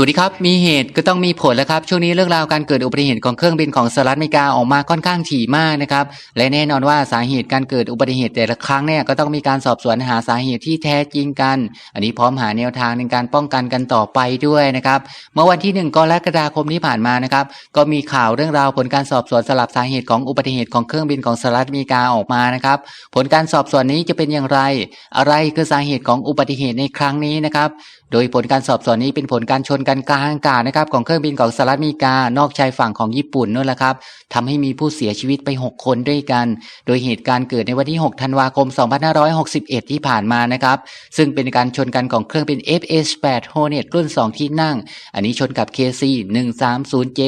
สวัสดีครับ มีเหตุก็ต้องมีผลแล้วครับ ช่วงนี้เรื่องราวการเกิดอุบัติเหตุของเครื่องบินของสหรัฐอเมริกาออกมาค่อนข้างถี่มากนะครับ และแน่นอนว่าสาเหตุการเกิดอุบัติเหตุแต่ละครั้งเนี่ยก็ต้องมีการสอบสวนหาสาเหตุที่แท้จริงกัน อันนี้พร้อมหาแนวทางในการป้องกันกันต่อไปด้วยนะครับ เมื่อวันที่ 1กรกฎาคมที่ผ่านมานะครับ ก็มีข่าวเรื่องราวผลการสอบสวนสลับสาเหตุของอุบัติเหตุของเครื่องบินของสหรัฐอเมริกาออกมานะครับ ผลการสอบสวนนี้จะเป็นอย่างไร อะไรคือสาเหตุของอุบัติเหตุในครั้งนี้นะครับ โดยผลการสอบสวนนี้เป็นผลการชนกันกลางอากาศนะครับของเครื่องบินของสหรัฐอเมริกานอกชายฝั่งของญี่ปุ่นนั่นแหละครับทำให้มีผู้เสียชีวิตไป 6 คนด้วยกัน โดยเหตุการณ์เกิดในวันที่ 6 ธันวาคม 2561 ที่ผ่านมานะครับซึ่งเป็นการชนกันของเครื่องบิน FH-8 Hornet รุ่น 2 ที่นั่ง อันนี้ชนกับ KC 130J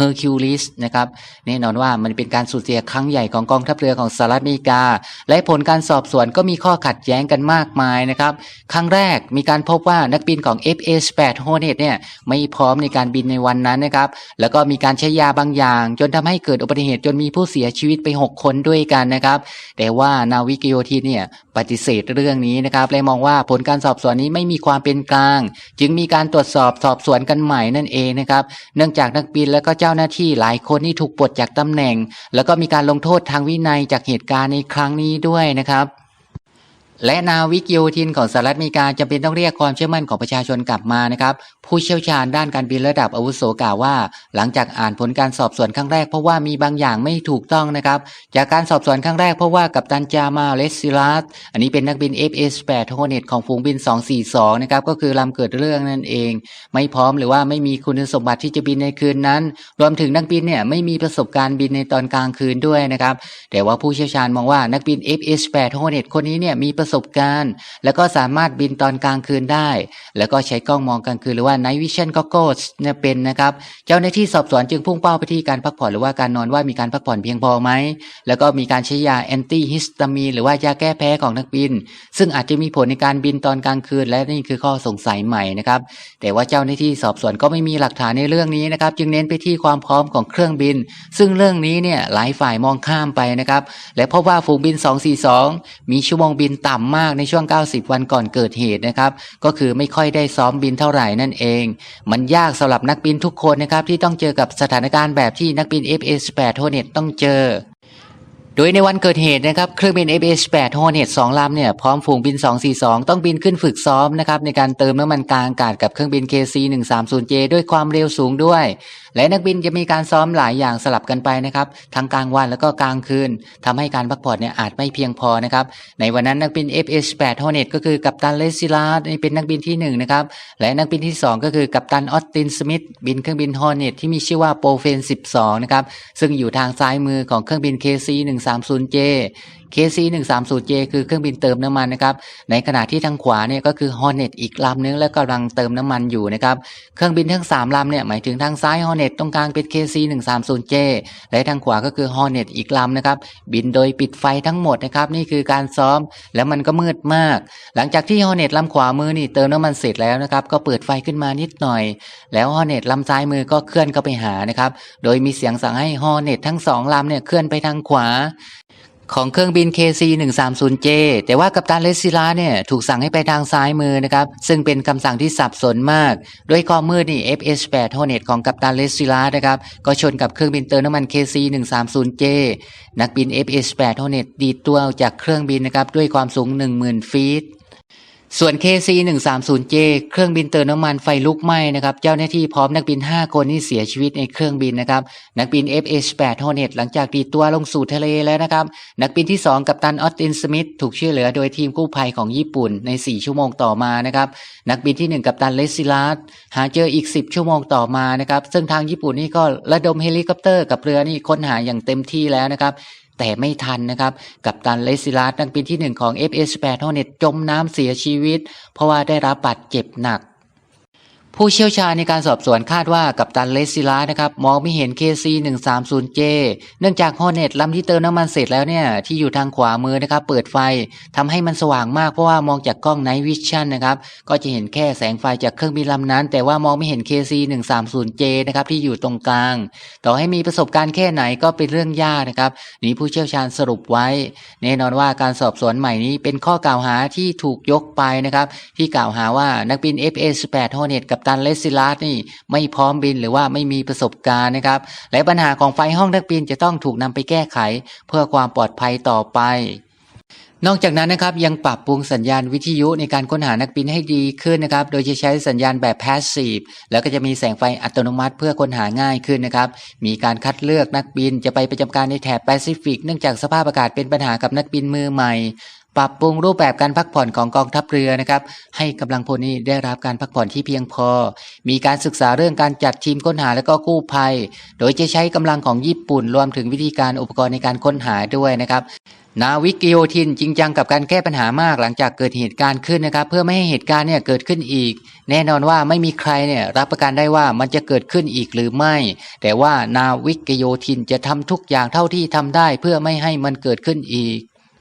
Hercules นะครับแน่นอนว่ามันเป็นการสูญเสียครั้งใหญ่ของกองทัพเรือของสหรัฐอเมริกา และผลการสอบสวนก็มีข้อขัดแย้งกันมากมายนะครับครั้งแรกมีการพบว่านักบินของ FH-8 Hornet เนี่ยไม่พร้อมในการบินในวันนั้นนะครับ แล้วก็มีการใช้ยาบางอย่าง จนทำให้เกิดอุบัติเหตุจนมีผู้เสียชีวิตไป 6 คนด้วยกันนะครับ แต่ว่านาวิกโยธินเนี่ยปฏิเสธเรื่องนี้นะครับและมองว่าผลการสอบสวนนี้ไม่มีความเป็นกลาง จึงมีการตรวจสอบสอบสวนกันใหม่นั่นเองนะครับ เนื่องจากนักบินและก็เจ้าหน้าที่หลายคนที่ถูกปลดจากตำแหน่ง แล้วก็มีการลงโทษทางวินัยจากเหตุการณ์ในครั้งนี้ด้วยนะครับ และนาวิกโยธินของสหรัฐอเมริกาจำเป็นต้องเรียกความเชื่อมั่นของประชาชนกลับมานะครับ ผู้เชี่ยวชาญด้านการบินระดับอาวุโสกล่าวว่า หลังจากอ่านผลการสอบสวนครั้งแรกเพราะว่ามีบางอย่างไม่ถูกต้องนะครับ จากการสอบสวนครั้งแรกเพราะว่ากัปตันจามาเลสซิลัสอันนี้เป็นนักบิน FS8 Hornet ของฝูงบิน 242 นะครับ ก็คือลำเกิดเรื่องนั่นเอง ไม่พร้อมหรือว่าไม่มีคุณสมบัติที่จะบินในคืนนั้น รวมถึงนักบินเนี่ยไม่มีประสบการณ์บินในตอนกลางคืนด้วยนะครับแต่ว่าผู้เชี่ยวชาญมองว่านักบิน FH8 Hornet คนนี้เนี่ยมีประประสบการณ์ แล้วก็สามารถบินตอนกลางคืนได้ แล้วก็ใช้กล้องมองกลางคืนหรือว่า Night Vision Goggles เนี่ยเป็นนะครับ เจ้าหน้าที่สอบสวนจึงพุ่งเป้าไปที่การพักผ่อนหรือว่าการนอนว่ามีการพักผ่อนเพียงพอไหม แล้วก็มีการใช้ยาแอนตี้ฮิสตามีนหรือว่ายาแก้แพ้ของนักบิน ซึ่งอาจจะมีผลในการบินตอนกลางคืนและนี่คือข้อสงสัยใหม่นะครับ แต่ว่าเจ้าหน้าที่สอบสวนก็ไม่มีหลักฐานในเรื่องนี้นะครับ จึงเน้นไปที่ความพร้อมของเครื่องบิน ซึ่งเรื่องนี้เนี่ยหลายฝ่ายมองข้ามไปนะครับ และพบว่าฝูงบิน 242 มีชั่วโมงบินต่ำมากในช่วง 90 วันก่อนเกิดเหตุนะครับ ก็คือไม่ค่อยได้ซ้อมบินเท่าไหร่นั่นเอง มันยากสำหรับนักบินทุกคนนะครับที่ต้องเจอกับสถานการณ์แบบที่นักบิน FA8 Hornet ต้องเจอ โดยในวันเกิดเหตุนะครับเครื่องบิน FH8 Hornet 2ลำเนี่ยพร้อมฝูงบิน 242 ต้องบินขึ้นฝึกซ้อมนะครับในการเติมน้ำมันกลางอากาศกับเครื่องบิน KC130J ด้วยความเร็วสูงด้วย และนักบินจะมีการซ้อมหลายอย่างสลับกันไปนะครับทั้งกลางวันแล้วก็กลางคืนทำให้การพักผ่อนเนี่ยอาจไม่เพียงพอนะครับในวันนั้นนักบิน FH8 Hornet ก็คือกัปตันเลซิลาร์นี่เป็นนักบินที่1นะครับและนักบินที่ 2 ก็คือกัปตันออสตินสมิธบินเครื่องบิน Hornet ที่มีชื่อว่าโปรเฟน 12นะครับซึ่งอยู่ทางซ้ายมือของเครื่องบิน3 0 j KC130J คือเครื่องบินเติมน้ำมันนะครับ ในขณะที่ทางขวาเนี่ยก็คือ Hornet อีกลำนึงและกำลังเติมน้ำมันอยู่นะครับ เครื่องบินทั้ง 3ลำเนี่ยหมายถึงทางซ้าย Hornet ตรงกลางเป็น KC130J และทางขวาก็คือ Hornet อีกลำนะครับ บินโดยปิดไฟทั้งหมดนะครับ นี่คือการซ้อมแล้วมันก็มืดมาก หลังจากที่ Hornet ลำขวามือนี่เติมน้ำมันเสร็จแล้วนะครับ ก็เปิดไฟขึ้นมานิดหน่อย แล้ว Hornet ลำซ้ายมือก็เคลื่อนเข้าไปหานะครับ โดยมีเสียงสั่งให้ Hornet ทั้งสองลำเนี่ยเคลื่อนไปทางขวา ของเครื่องบิน KC130J แต่ว่ากัปตันเลสซิลาเนี่ยถูกสั่งให้ไปทางซ้ายมือนะครับ ซึ่งเป็นคำสั่งที่สับสนมาก ด้วยความมืดนี่ FH8 Hornet ของกัปตันเลสซิลานะครับ ก็ชนกับเครื่องบินเติมน้ำมัน KC130J นักบิน FH8 Hornet ดีดตัวจากเครื่องบินนะครับ ด้วยความสูง 10,000 ฟีต ส่วน KC130J เครื่องบินเติมน้ำมันไฟลุกไหม้นะครับ เจ้าหน้าที่พร้อมนักบิน 5 คนที่เสียชีวิตในเครื่องบินนะครับ นักบิน FH8 Hornet หลังจากดีตัวลงสู่ทะเลแล้วนะครับ นักบินที่ 2 กัปตันออสตินสมิธถูกช่วยเหลือโดยทีมกู้ภัยของญี่ปุ่นใน 4 ชั่วโมงต่อมานะครับ นักบินที่ 1 กัปตันเลสซิลาร์หาเจออีก 10 ชั่วโมงต่อมานะครับ ซึ่งทางญี่ปุ่นนี่ก็ระดมเฮลิคอปเตอร์กับเรือนี่ค้นหาอย่างเต็มที่แล้วนะครับ แต่ไม่ทันนะครับ กับตันเลซิลาสนักบินที่ 1 ของ FS8 Hornet จมน้ำเสียชีวิต เพราะว่าได้รับบาดเจ็บหนัก ผู้เชี่ยวชาญในการสอบสวนคาดว่ากัปตันเลสซิลานะครับมองไม่เห็น KC130J เนื่องจาก Hornet ลำที่เติมน้ำมันเสร็จแล้วเนี่ยที่อยู่ทางขวามือนะครับเปิดไฟทำให้มันสว่างมากเพราะว่ามองจากกล้อง Night Vision นะครับก็จะเห็นแค่แสงไฟจากเครื่องบินลำนั้น แต่ว่ามองไม่เห็น KC130J นะครับที่อยู่ตรงกลาง ต่อให้มีประสบการณ์แค่ไหนก็เป็นเรื่องยากนะครับนี่ผู้เชี่ยวชาญสรุปไว้ แน่นอนว่าการสอบสวนใหม่นี้เป็นข้อกล่าวหาที่ถูกยกไปนะครับที่กล่าวหาว่านักบิน FA18 Hornet กับตันเลสซิลัสนี่ไม่พร้อมบินหรือว่าไม่มีประสบการณ์นะครับ และปัญหาของไฟห้องนักบินจะต้องถูกนำไปแก้ไข เพื่อความปลอดภัยต่อไปนอกจากนั้นนะครับยังปรับปรุงสัญญาณวิทยุในการค้นหานักบินให้ดีขึ้นนะครับ โดยจะใช้สัญญาณแบบ passive แล้วก็จะมีแสงไฟอัตโนมัติเพื่อค้นหาง่ายขึ้นนะครับ มีการคัดเลือกนักบินจะไปประจำการในแถบแปซิฟิกเนื่องจากสภาพอากาศเป็นปัญหากับนักบินมือใหม่ ปรับปรุงรูปแบบการพักผ่อนของกองทัพเรือนะครับ ให้กำลังพลนี้ได้รับการพักผ่อนที่เพียงพอ มีการศึกษาเรื่องการจัดทีมค้นหาและก็กู้ภัย โดยจะใช้กำลังของญี่ปุ่น รวมถึงวิธีการอุปกรณ์ในการค้นหาด้วยนะครับนาวิกโยธินจริงจังกับการแก้ปัญหามากหลังจากเกิดเหตุการณ์ขึ้นนะครับ เพื่อไม่ให้เหตุการณ์เนี่ยเกิดขึ้นอีก แน่นอนว่าไม่มีใครเนี่ยรับประกันได้ว่ามันจะเกิดขึ้นอีกหรือไม่ แต่ว่านาวิกโยธินจะทำทุกอย่างเท่าที่ทำได้ เพื่อไม่ให้มันเกิดขึ้นอีก